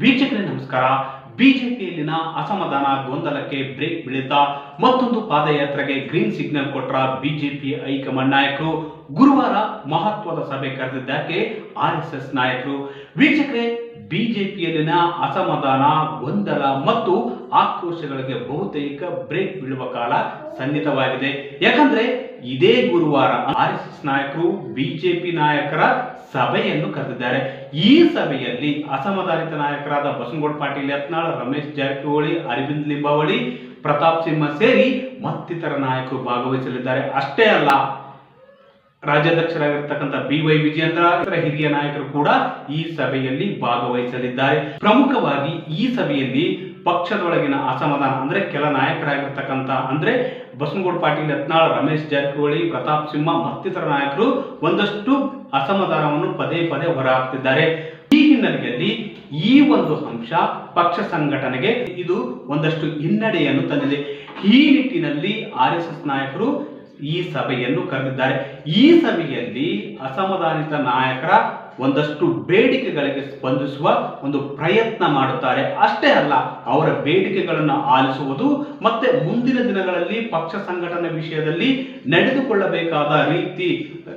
ವೀಕ್ಷಕರೇ, ನಮಸ್ಕಾರ. ಬಿಜೆಪಿಯಲ್ಲಿನ ಅಸಮಾಧಾನ ಗೊಂದಲಕ್ಕೆ ಬ್ರೇಕ್ ಬೀಳುತ್ತಾ ಮತ್ತೊಂದು ಪಾದಯಾತ್ರೆಗೆ ಗ್ರೀನ್ ಸಿಗ್ನಲ್ ಕೊಟ್ರ ಬಿಜೆಪಿ ಹೈಕಮಾಂಡ್ ನಾಯಕರು. ಗುರುವಾರ ಮಹತ್ವದ ಸಭೆ ಕರೆದಿದ್ದಕ್ಕೆ ಆರ್ ಎಸ್ ಎಸ್ ನಾಯಕರು. ವೀಕ್ಷಕರೇ ಬಿಜೆಪಿಯಲ್ಲಿನ ಅಸಮಾಧಾನ, ಗೊಂದಲ ಮತ್ತು ಆಕ್ರೋಶಗಳಿಗೆ ಬಹುತೇಕ ಬ್ರೇಕ್ ಬೀಳುವ ಕಾಲ ಸನ್ನಿಹಿತವಾಗಿದೆ. ಯಾಕಂದ್ರೆ ಇದೇ ಗುರುವಾರ ಆರ್ ಎಸ್ ಎಸ್ ನಾಯಕರು, ಬಿಜೆಪಿ ನಾಯಕರ ಸಭೆಯನ್ನು ಕರೆದಿದ್ದಾರೆ. ಈ ಸಭೆಯಲ್ಲಿ ಅಸಮಾಧಾನಿತ ನಾಯಕರಾದ ಬಸನಗೌಡ ಪಾಟೀಲ್, ಯತ್ನಾಳ್, ರಮೇಶ್ ಜಾರಕಿಹೊಳಿ, ಅರವಿಂದ್ ಲಿಂಬಾವಳಿ, ಪ್ರತಾಪ್ ಸಿಂಹ ಸೇರಿ ಮತ್ತಿತರ ನಾಯಕರು ಭಾಗವಹಿಸಲಿದ್ದಾರೆ. ಅಷ್ಟೇ ಅಲ್ಲ ರಾಜ್ಯಾಧ್ಯಕ್ಷರಾಗಿರ್ತಕ್ಕಂಥ ಬಿ ವೈ ವಿಜೇಂದ್ರ ಇತರ ಹಿರಿಯ ನಾಯಕರು ಕೂಡ ಈ ಸಭೆಯಲ್ಲಿ ಭಾಗವಹಿಸಲಿದ್ದಾರೆ. ಪ್ರಮುಖವಾಗಿ ಈ ಸಭೆಯಲ್ಲಿ ಪಕ್ಷದೊಳಗಿನ ಅಸಮಾಧಾನ ಅಂದ್ರೆ ಕೆಲ ನಾಯಕರಾಗಿರ್ತಕ್ಕಂಥ ಅಂದ್ರೆ ಬಸನಗೌಡ ಪಾಟೀಲ್, ಯತ್ನಾಳ್, ರಮೇಶ್ ಜಾರಕಿಹೊಳಿ, ಪ್ರತಾಪ್ ಸಿಂಹ ಮತ್ತಿತರ ನಾಯಕರು ಒಂದಷ್ಟು ಅಸಮಾಧಾನವನ್ನು ಪದೇ ಪದೇ ಹೊರಹಾಕ್ತಿದ್ದಾರೆ. ಈ ಹಿನ್ನೆಲೆಯಲ್ಲಿ ಈ ಒಂದು ಅಂಶ ಪಕ್ಷ ಸಂಘಟನೆಗೆ ಇದು ಒಂದಷ್ಟು ಹಿನ್ನಡೆಯನ್ನು ತಂದಿದೆ. ಈ ನಿಟ್ಟಿನಲ್ಲಿ ಆರ್ ಎಸ್ ಎಸ್ ನಾಯಕರು ಈ ಸಭೆಯನ್ನು ಕರೆದಿದ್ದಾರೆ. ಈ ಸಭೆಯಲ್ಲಿ ಅಸಮಾಧಾನಿತ ನಾಯಕರ ಒಂದಷ್ಟು ಬೇಡಿಕೆಗಳಿಗೆ ಸ್ಪಂದಿಸುವ ಒಂದು ಪ್ರಯತ್ನ ಮಾಡುತ್ತಾರೆ. ಅಷ್ಟೇ ಅಲ್ಲ, ಅವರ ಬೇಡಿಕೆಗಳನ್ನು ಆಲಿಸುವುದು ಮತ್ತೆ ಮುಂದಿನ ದಿನಗಳಲ್ಲಿ ಪಕ್ಷ ಸಂಘಟನೆ ವಿಷಯದಲ್ಲಿ ನಡೆದುಕೊಳ್ಳಬೇಕಾದ ರೀತಿ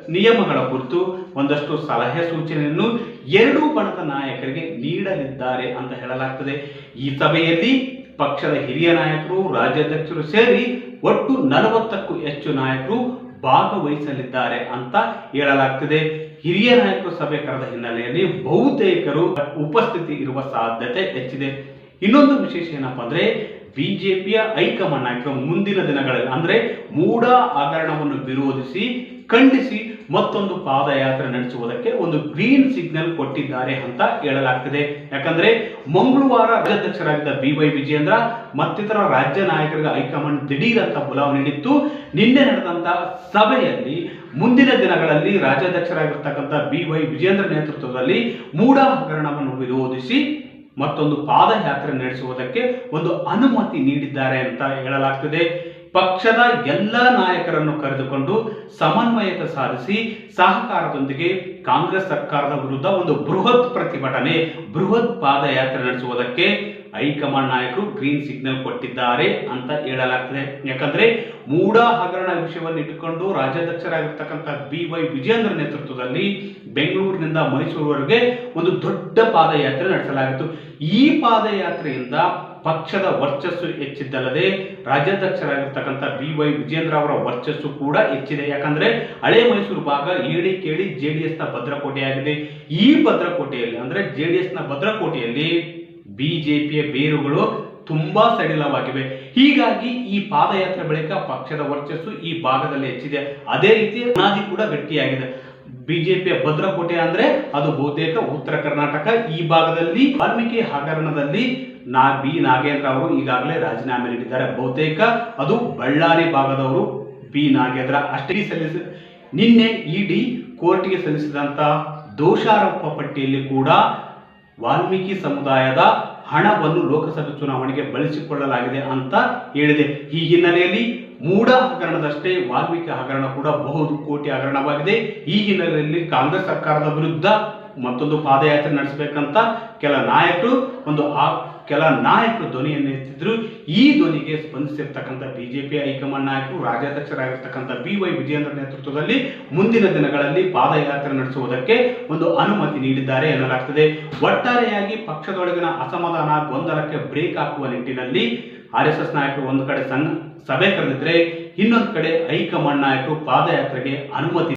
ನಿಯಮಗಳ ಕುರಿತು ಒಂದಷ್ಟು ಸಲಹೆ ಸೂಚನೆಯನ್ನು ಎರಡೂ ಬಣದ ನಾಯಕರಿಗೆ ನೀಡಲಿದ್ದಾರೆ ಅಂತ ಹೇಳಲಾಗ್ತದೆ. ಈ ಸಭೆಯಲ್ಲಿ ಪಕ್ಷದ ಹಿರಿಯ ನಾಯಕರು, ರಾಜ್ಯಾಧ್ಯಕ್ಷರು ಸೇರಿ ಒಟ್ಟು ನಲವತ್ತಕ್ಕೂ ಹೆಚ್ಚು ನಾಯಕರು ಭಾಗವಹಿಸಲಿದ್ದಾರೆ ಅಂತ ಹೇಳಲಾಗ್ತಿದೆ. ಹಿರಿಯ ನಾಯಕರು ಸಭೆ ಕರೆದ ಹಿನ್ನೆಲೆಯಲ್ಲಿ ಬಹುತೇಕರು ಉಪಸ್ಥಿತಿ ಇರುವ ಸಾಧ್ಯತೆ ಹೆಚ್ಚಿದೆ. ಇನ್ನೊಂದು ವಿಶೇಷ ಏನಪ್ಪಾ ಅಂದ್ರೆ ಬಿಜೆಪಿಯ ಹೈಕಮಾಂಡ್ ನಾಯಕರು ಮುಂದಿನ ದಿನಗಳಲ್ಲಿ ಅಂದ್ರೆ ಮೂಢ ಹಗರಣವನ್ನು ವಿರೋಧಿಸಿ ಖಂಡಿಸಿ ಮತ್ತೊಂದು ಪಾದಯಾತ್ರೆ ನಡೆಸುವುದಕ್ಕೆ ಒಂದು ಗ್ರೀನ್ ಸಿಗ್ನಲ್ ಕೊಟ್ಟಿದ್ದಾರೆ ಅಂತ ಹೇಳಲಾಗ್ತಿದೆ. ಯಾಕಂದ್ರೆ ಮಂಗಳವಾರ ರಾಜ್ಯಾಧ್ಯಕ್ಷರಾಗಿದ್ದ ಬಿ ವಿಜೇಂದ್ರ ಮತ್ತಿತರ ರಾಜ್ಯ ನಾಯಕರಿಗೆ ಹೈಕಮಾಂಡ್ ದಿಢೀರ್ ಅಂತ ಬುಲಾವ್ ನೀಡಿತ್ತು. ನಿನ್ನೆ ನಡೆದಂತಹ ಸಭೆಯಲ್ಲಿ ಮುಂದಿನ ದಿನಗಳಲ್ಲಿ ರಾಜ್ಯಾಧ್ಯಕ್ಷರಾಗಿರ್ತಕ್ಕಂಥ ಬಿ ವೈ ವಿಜೇಂದ್ರ ನೇತೃತ್ವದಲ್ಲಿ ಮೂಢ ಹಗರಣವನ್ನು ವಿರೋಧಿಸಿ ಮತ್ತೊಂದು ಪಾದಯಾತ್ರೆ ನಡೆಸುವುದಕ್ಕೆ ಒಂದು ಅನುಮತಿ ನೀಡಿದ್ದಾರೆ ಅಂತ ಹೇಳಲಾಗ್ತಿದೆ. ಪಕ್ಷದ ಎಲ್ಲ ನಾಯಕರನ್ನು ಕರೆದುಕೊಂಡು ಸಮನ್ವಯತೆ ಸಾಧಿಸಿ ಸಹಕಾರದೊಂದಿಗೆ ಕಾಂಗ್ರೆಸ್ ಸರ್ಕಾರದ ವಿರುದ್ಧ ಒಂದು ಬೃಹತ್ ಪ್ರತಿಭಟನೆ, ಬೃಹತ್ ಪಾದಯಾತ್ರೆ ನಡೆಸುವುದಕ್ಕೆ ಹೈಕಮಾಂಡ್ ನಾಯಕರು ಗ್ರೀನ್ ಸಿಗ್ನಲ್ ಕೊಟ್ಟಿದ್ದಾರೆ ಅಂತ ಹೇಳಲಾಗ್ತದೆ. ಯಾಕಂದ್ರೆ ಮೂಡ ಹಗರಣ ವಿಷಯವನ್ನು ಇಟ್ಟುಕೊಂಡು ರಾಜ್ಯಾಧ್ಯಕ್ಷರಾಗಿರ್ತಕ್ಕಂಥ ಬಿ ವೈ ವಿಜೇಂದ್ರ ನೇತೃತ್ವದಲ್ಲಿ ಬೆಂಗಳೂರಿನಿಂದ ಮೈಸೂರುವರೆಗೆ ಒಂದು ದೊಡ್ಡ ಪಾದಯಾತ್ರೆ ನಡೆಸಲಾಗಿತ್ತು. ಈ ಪಾದಯಾತ್ರೆಯಿಂದ ಪಕ್ಷದ ವರ್ಚಸ್ಸು ಹೆಚ್ಚಿದ್ದಲ್ಲದೆ ರಾಜ್ಯಾಧ್ಯಕ್ಷರಾಗಿರ್ತಕ್ಕಂಥ ಬಿ ವೈ ವಿಜೇಂದ್ರ ಅವರ ವರ್ಚಸ್ಸು ಕೂಡ ಹೆಚ್ಚಿದೆ. ಯಾಕಂದ್ರೆ ಹಳೆ ಮೈಸೂರು ಭಾಗ ಹೇಳಿ ಕೇಳಿ ಜೆ ಡಿ ಎಸ್ನ ಭದ್ರಕೋಟೆಯಾಗಿದೆ. ಈ ಭದ್ರಕೋಟೆಯಲ್ಲಿ ಅಂದ್ರೆ ಜೆ ಡಿ ಎಸ್ನ ಭದ್ರಕೋಟೆಯಲ್ಲಿ ಬಿಜೆಪಿಯ ಬೇರುಗಳು ತುಂಬಾ ಸಡಿಲವಾಗಿವೆ. ಹೀಗಾಗಿ ಈ ಪಾದಯಾತ್ರೆ ಬಳಿಕ ಪಕ್ಷದ ವರ್ಚಸ್ಸು ಈ ಭಾಗದಲ್ಲಿ ಹೆಚ್ಚಿದೆ. ಅದೇ ರೀತಿ ಅನಾದಿ ಕೂಡ ಗಟ್ಟಿಯಾಗಿದೆ. ಬಿಜೆಪಿಯ ಭದ್ರಕೋಟೆ ಅಂದ್ರೆ ಅದು ಬಹುತೇಕ ಉತ್ತರ ಕರ್ನಾಟಕ. ಈ ಭಾಗದಲ್ಲಿ ವಾಲ್ಮೀಕಿ ಹಗರಣದಲ್ಲಿ ನಾ ಬಿ ನಾಗೇಂದ್ರ ಅವರು ಈಗಾಗಲೇ ರಾಜೀನಾಮೆ ನೀಡಿದ್ದಾರೆ ಬಹುತೇಕ ಅದು ಬಳ್ಳಾರಿ ಭಾಗದವರು ಬಿ ನಾಗೇಂದ್ರ ಅಷ್ಟೇ. ಸಲ್ಲಿಸ ನಿನ್ನೆ ಇಡಿ ಕೋರ್ಟ್ಗೆ ಸಲ್ಲಿಸಿದಂತ ದೋಷಾರೋಪ ಪಟ್ಟಿಯಲ್ಲಿ ಕೂಡ ವಾಲ್ಮೀಕಿ ಸಮುದಾಯದ ಹಣವನ್ನು ಲೋಕಸಭೆ ಚುನಾವಣೆಗೆ ಬಳಸಿಕೊಳ್ಳಲಾಗಿದೆ ಅಂತ ಹೇಳಿದೆ. ಈ ಹಿನ್ನೆಲೆಯಲ್ಲಿ ಮೂಡ ಹಗರಣದಷ್ಟೇ ವಾಲ್ಮೀಕಿ ಹಗರಣ ಕೂಡ ಬಹುದು ಕೋಟಿ ಹಗರಣವಾಗಿದೆ. ಈ ಹಿನ್ನೆಲೆಯಲ್ಲಿ ಕಾಂಗ್ರೆಸ್ ಸರ್ಕಾರದ ವಿರುದ್ಧ ಮತ್ತೊಂದು ಪಾದಯಾತ್ರೆ ನಡೆಸಬೇಕಂತ ಕೆಲ ನಾಯಕರು ಒಂದು ಆ ಕೆಲ ನಾಯಕರು ಧ್ವನಿಯನ್ನು ಎತ್ತಿದ್ರು. ಈ ಧ್ವನಿಗೆ ಸ್ಪಂದಿಸಿರ್ತಕ್ಕಂಥ ಬಿಜೆಪಿ ಹೈಕಮಾಂಡ್ ನಾಯಕರು, ರಾಜ್ಯಾಧ್ಯಕ್ಷರಾಗಿರ್ತಕ್ಕಂಥ ಬಿ ವೈ ವಿಜಯೇಂದ್ರ ನೇತೃತ್ವದಲ್ಲಿ ಮುಂದಿನ ದಿನಗಳಲ್ಲಿ ಪಾದಯಾತ್ರೆ ನಡೆಸುವುದಕ್ಕೆ ಒಂದು ಅನುಮತಿ ನೀಡಿದ್ದಾರೆ ಎನ್ನಲಾಗ್ತದೆ. ಒಟ್ಟಾರೆಯಾಗಿ ಪಕ್ಷದೊಳಗಿನ ಅಸಮಾಧಾನ, ಗೊಂದಲಕ್ಕೆ ಬ್ರೇಕ್ ಹಾಕುವ ನಿಟ್ಟಿನಲ್ಲಿ ಆರ್ ಎಸ್ ಎಸ್ ನಾಯಕರು ಒಂದು ಕಡೆ ಸಂಘ, ಸಭೆ ಕರೆದಿದ್ರೆ ಇನ್ನೊಂದು ಕಡೆ ಹೈಕಮಾಂಡ್ ನಾಯಕರು ಪಾದಯಾತ್ರೆಗೆ ಅನುಮತಿ